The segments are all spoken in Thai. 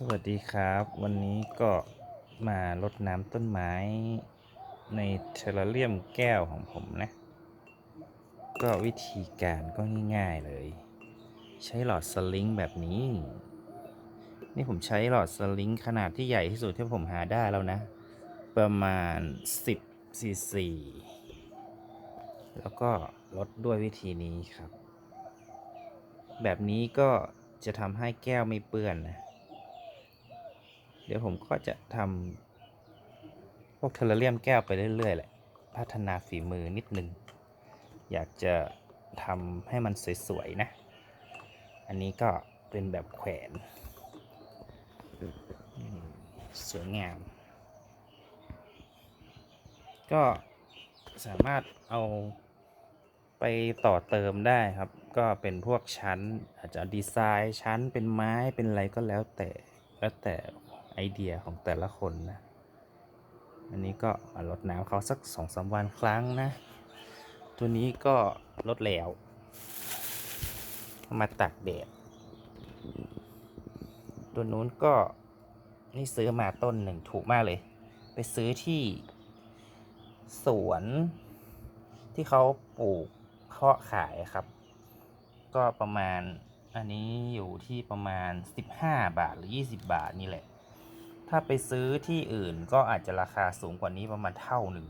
สวัสดีครับ วันนี้ก็มารดน้ำต้นไม้ในเทอร์เรียมแก้วของผมนะ ก็วิธีการก็ง่ายๆเลย ใช้หลอดสลิงแบบนี้ นี่ผมใช้หลอดสลิงขนาดที่ใหญ่ที่สุดที่ผมหาได้แล้วนะ ประมาณ 10ซีซีแล้วก็ลดด้วยวิธีนี้ครับ แบบนี้ก็จะทำให้แก้วไม่เปื้อนนะ เดี๋ยวผมก็จะทำพวกเทอร์เรียมแก้วไปเรื่อยๆแหละ พัฒนาฝีมือนิดนึง อยากจะทำให้มันสวยๆนะ อันนี้ก็เป็นแบบแขวนสวยงาม ก็สามารถเอาไปต่อเติมได้ครับ ก็เป็นพวกชั้นอาจจะดีไซน์ชั้นเป็นไม้เป็นอะไรก็แล้วแต่แล้วแต่ ไอเดียของแต่ละคนนะ อันนี้ก็มาลดน้ำเขาสักสองสามวันครั้งนะ ตัวนี้ก็ลดแล้ว มาตากแดด ตัวนู้นก็นี่ซื้อมาต้นหนึ่งถูกมากเลย ไปซื้อที่สวนที่เขาปลูกเพาะขายครับ ก็ประมาณอันนี้อยู่ที่ประมาณ 15 บาทหรือ 20 บาทนี่แหละ ถ้าไปซื้อที่อื่นก็อาจจะราคาสูงกว่านี้ประมาณเท่าหนึ่ง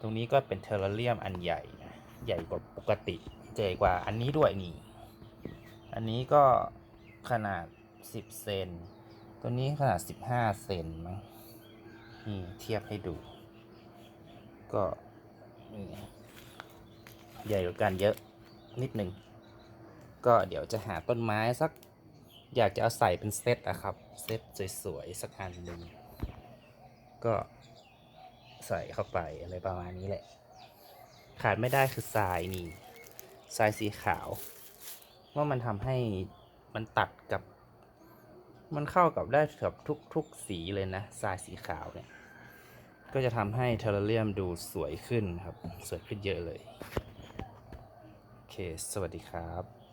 ตรงนี้ก็เป็นเทอร์เรียมอันใหญ่นะใหญ่กว่าปกติใหญ่กว่าอันนี้ด้วยนี่ อันนี้ก็ขนาด 10 เซน ตัวนี้ขนาด 15 เซนมั้งนี่เทียบให้ดู ก็ใหญ่กว่ากันเยอะนิดหนึ่ง ก็เดี๋ยวจะหาต้นไม้สัก อยากจะเอาใส่เป็นเซตอะครับ เซตสวยๆ สักอันหนึ่งก็ใส่เข้าไปอะไรประมาณนี้แหละ ขาดไม่ได้คือทรายนี่ทรายสีขาวว่ามันทำให้มันตัดกับ มันเข้ากับได้กับทุกๆสีเลยนะทรายสีขาวเนี่ย ก็จะทำให้เทอร์เรียมดูสวยขึ้นครับ สวยขึ้นเยอะเลย โอเค สวัสดีครับ